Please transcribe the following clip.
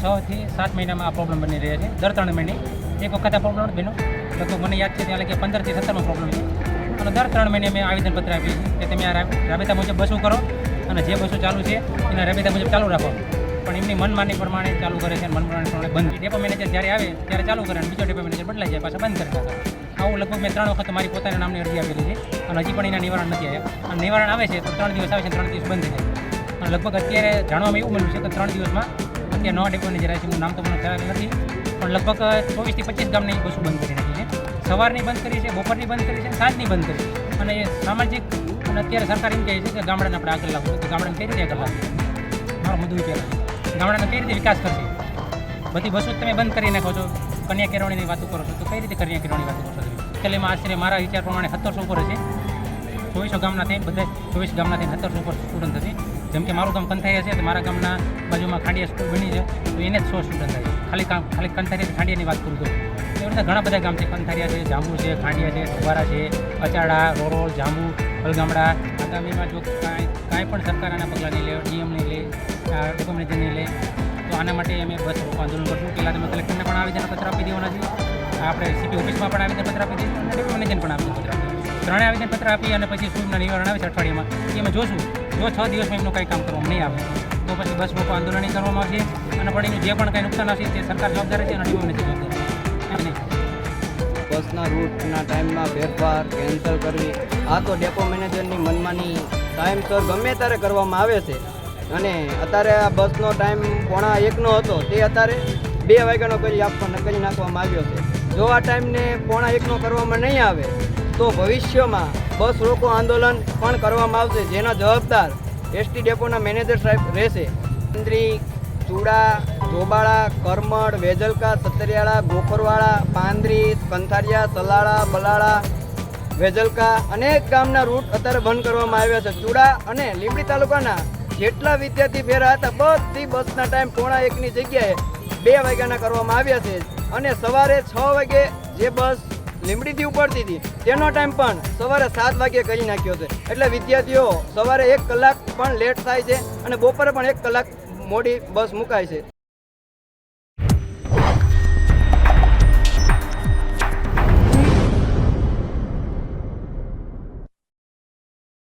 છ થી સાત મહિનામાં આ પ્રોબ્લેમ બની રહ્યા છે. દર ત્રણ મહિને એક વખત આ પ્રોબ્લેમ બન્યો. લગભગ મને યાદ છે ત્યાં લગી પંદરથી સત્તરનો પ્રોબ્લેમ છે અને દર ત્રણ મહિને મેં આવેદનપત્ર આપીએ છીએ કે તમે આ રાબેતા મુજબ બસો કરો અને જે બસો ચાલુ છે એના રાબેતા મુજબ ચાલુ રાખો. પણ એમની મનમાની પ્રમાણે ચાલુ કરે છે મનમાની પ્રમાણે બંધ. ડેપો મેનેજર જ્યારે આવે ત્યારે ચાલુ કરે અને બીજો ડેપો મેનેજર બદલાઈ જાય, પાછા બંધ કરી નાખે. આવું લગભગ મેં ત્રણ વખત મારી પોતાના નામની અરજી આપેલી છે. અને હજી પણ એના નિવારણ નથી આવ્યા. અને નિવારણ આવે છે તો ત્રણ દિવસ આવે છે ત્રણ દિવસ બંધ થઈ જાય. અને લગભગ અત્યારે જાણવામાં એવું મળ્યું છે કે ત્રણ દિવસમાં અત્યારે નવા ડેપોની છે એમનું નામ તો મને ખ્યાલ નથી, પણ લગભગ ચોવીસથી પચીસ ગામની બસો બંધ કરી નાખી છે. સવારની બંધ કરી છે, બપોરની બંધ કરી છે, સાંજની બંધ કરી છે. અને સામાજિક અને અત્યારે સરકાર એમ કહે છે કે ગામડાને આપણે આગળ લાવવું તો ગામડાને કઈ રીતે આગળ લાવવું મારો મુદ્દો વિચાર ગામડાનો કઈ રીતે વિકાસ કરશે? બધી બસો તમે બંધ કરી નાખો છો કન્યા કેળવણીની વાતો કરો છો, તો કઈ રીતે કન્યા કેળવણી વાતો કરો છો? એટલે એમાં આશરે મારા વિચાર પ્રમાણે સત્તરસો ઉપર છે ચોવીસો ગામના થઈને બધા ચોવીસ ગામના થઈને સત્તરસો ઉપર સ્ટુડન્ટ હતી. જેમ કે મારું ગામ કંથારિયા છે, તો મારા ગામના બાજુમાં ખાંડિયા સ્કૂલ બની છે, તો એને જ સો સ્ટુડન્ટ થાય ખાલી ખાલી કંથારિયા ખાંડિયાની વાત કરું તો. એવી રીતે ઘણા બધા ગામ છે. કંથારિયા છે, જાંબુ છે, ખાંડિયા છે ઢોબારા છે, અચાડા, રોરોલ, જાંબુ હલગામડા આગામીમાં જો કાંઈ કાંઈ પણ સરકાર આના પગલાં નહીં લે, ડીએમ નહીં લે ડોક્યુમેન્ટ મેનેજર નહીં લે, તો આના માટે અમે બસ રોકો આંદોલન કરશું. પહેલાં તમે કલેક્ટરને પણ આવેદનપત્ર આપી દેવાના છે. આપણે સીપી ઓફિસમાં પણ આવેદનપત્ર આપી દઈશું અને ડેપો મેનેજરને પણ આપી ત્રણે આવેદનપત્ર આપી અને પછી સુઈના નિવારણ આવે છે અઠવાડિયામાં. એમાં જોશું, જો છ દિવસમાં એમનું કંઈ કામ કરવામાં નહીં આવે, તો પછી બસ લોકો આંદોલન કરવામાં આવશે અને પણ જે પણ કંઈ નુકસાન આવશે તે સરકાર જવાબદાર છે અને ડેપો નથી બસના રૂટના ટાઈમમાં ફેરફાર કેન્સલ કરવી, આ તો ડેપો મેનેજરની મનમાની ટાઈમસર ગમે ત્યારે કરવામાં આવે છે. અને અત્યારે આ બસનો ટાઈમ પોણા એકનો હતો, તે અત્યારે બે વાગ્યાનો કરી આપવા કરી નાખવામાં આવ્યો છે. જો આ ટાઈમને પોણા એકનો કરવામાં નહીં આવે તો ભવિષ્યમાં બસ રોકો આંદોલન પણ કરવામાં આવશે, જેના જવાબદાર એસટી ડેપોના મેનેજર સાહેબ રહેશે. મંત્રી ચૂડા, ધોબાળા કરમડ વેજલકા, સતરિયાળા, ગોખરવાળા, પાંદરી, કંથારિયા, સલાળા, બલાળા, વેજલકા અનેક ગામના રૂટ અત્યારે બંધ કરવામાં આવ્યા છે. ચૂડા અને લીંબડી તાલુકાના જેટલા વિદ્યાર્થી ફેરા હતા, બધી બસના ટાઈમ પોણા એકની જગ્યાએ બે વાગ્યાના કરવામાં આવ્યા છે અને સવારે છ વાગે જે બસ લીંબડીથી ઉપડતી હતી. તેનો ટાઈમ પણ સવારે સાત વાગે કરી નાખ્યો છે. એટલે વિદ્યાર્થીઓ, સવારે એક કલાક પણ લેટ થાય છે અને બપોરે પણ એક કલાક મોડી બસ મુકાય છે.